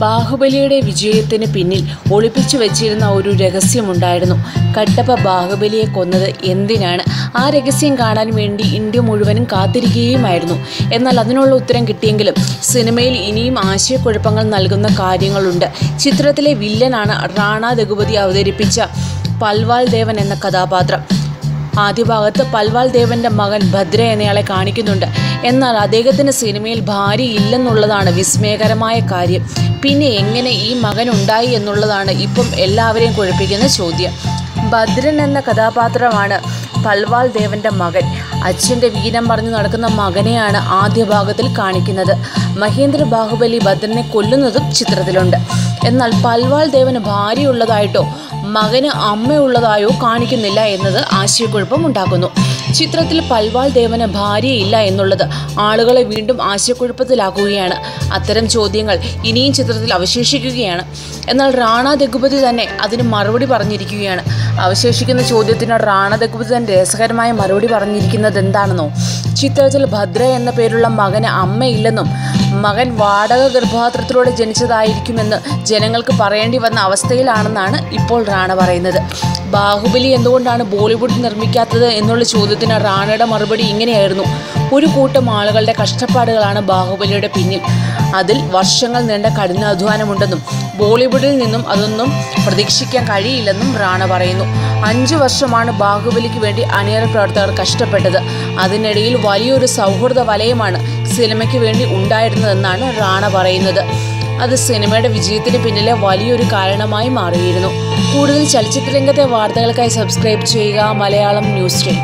ബാഹുബലിയുടെ വിജയത്തിന് പിന്നിൽ ഒളിപ്പിച്ചു വെച്ചിരുന്ന ഒരു രഹസ്യമുണ്ടായിരുന്നു. കട്ടപ്പ ബാഹുബലിയെ കൊന്നത് എന്തിനാണ്? ആ രഹസ്യം കാണാൻ വേണ്ടി ഇന്ത്യ മുഴുവനും കാത്തിരിക്കുകയുമായിരുന്നു. എന്നാൽ അതിനുള്ള ഉത്തരം കിട്ടിയെങ്കിലും സിനിമയിൽ ഇനിയും ആശയക്കുഴപ്പങ്ങൾ നൽകുന്ന കാര്യങ്ങളുണ്ട്. ചിത്രത്തിലെ വില്ലനാണ് റാണ രഘുപതി അവതരിപ്പിച്ച പൽവാൾ ദേവൻ എന്ന കഥാപാത്രം. ആദ്യ ഭാഗത്ത് പൽവാൾ ദേവന്റെ മകൻ ഭദ്ര എന്നയാളെ കാണിക്കുന്നുണ്ട്. എന്നാൽ അദ്ദേഹത്തിന് സിനിമയിൽ ഭാര്യ ഇല്ലെന്നുള്ളതാണ് വിസ്മയകരമായ കാര്യം. പിന്നെ എങ്ങനെ ഈ മകൻ ഉണ്ടായി എന്നുള്ളതാണ് ഇപ്പം എല്ലാവരെയും കുഴപ്പിക്കുന്ന ചോദ്യം. ഭദ്രൻ എന്ന കഥാപാത്രമാണ് പൽവാൾ ദേവന്റെ മകൻ. അച്ഛന്റെ വീരം പറഞ്ഞു നടക്കുന്ന മകനെയാണ് ആദ്യ ഭാഗത്തിൽ കാണിക്കുന്നത്. മഹേന്ദ്ര ബാഹുബലി ഭദ്രനെ കൊല്ലുന്നതും ചിത്രത്തിലുണ്ട്. എന്നാൽ പൽവാൾ ദേവന് ഭാര്യയുള്ളതായിട്ടോ മകന് അമ്മയുള്ളതായോ കാണിക്കുന്നില്ല എന്നത് ആശയക്കുഴപ്പം ഉണ്ടാക്കുന്നു ചിത്രത്തിൽ പൽവാൾ ദേവന് ഭാര്യയില്ല എന്നുള്ളത് ആളുകളെ വീണ്ടും ആശയക്കുഴപ്പത്തിലാക്കുകയാണ്. അത്തരം ചോദ്യങ്ങൾ ഇനിയും ചിത്രത്തിൽ അവശേഷിക്കുകയാണ്. എന്നാൽ റാണ രഘുപതി തന്നെ അതിന് മറുപടി പറഞ്ഞിരിക്കുകയാണ്. അവശേഷിക്കുന്ന ചോദ്യത്തിന് റാണ രഘുപതി തന്നെ രസകരമായ മറുപടി പറഞ്ഞിരിക്കുന്നത് എന്താണെന്നോ ചിത്രത്തിൽ ഭദ്ര എന്ന പേരുള്ള മകന് അമ്മയില്ലെന്നും മകൻ വാടക ഗർഭപാത്രത്തിലൂടെ ജനിച്ചതായിരിക്കുമെന്ന് ജനങ്ങൾക്ക് പറയേണ്ടി വന്ന അവസ്ഥയിലാണെന്നാണ് ഇപ്പോൾ റാണ പറയുന്നത്. ബാഹുബലി എന്തുകൊണ്ടാണ് ബോളിവുഡ് നിർമ്മിക്കാത്തത് എന്നുള്ള ചോദ്യത്തിന് റാണയുടെ മറുപടി ഇങ്ങനെയായിരുന്നു. ഒരു കൂട്ടം ആളുകളുടെ കഷ്ടപ്പാടുകളാണ് ബാഹുബലിയുടെ പിന്നിൽ. അതിൽ വർഷങ്ങൾ നീണ്ട കഠിനാധ്വാനമുണ്ടെന്നും ബോളിവുഡിൽ നിന്നും അതൊന്നും പ്രതീക്ഷിക്കാൻ കഴിയില്ലെന്നും റാണ പറയുന്നു. അഞ്ചു വർഷമാണ് ബാഹുബലിക്ക് വേണ്ടി അണിയറ പ്രവർത്തകർ കഷ്ടപ്പെട്ടത്. അതിനിടയിൽ വലിയൊരു സൗഹൃദ വലയമാണ് സിനിമയ്ക്ക് വേണ്ടി ഉണ്ടായിരുന്നതെന്നാണ് റാണ പറയുന്നത്. അത് സിനിമയുടെ വിജയത്തിന് പിന്നിലെ വലിയൊരു കാരണമായി മാറിയിരുന്നു. കൂടുതൽ ചലച്ചിത്ര രംഗത്തെ വാർത്തകൾക്കായി സബ്സ്ക്രൈബ് ചെയ്യുക മലയാളം ന്യൂസ് ഡേ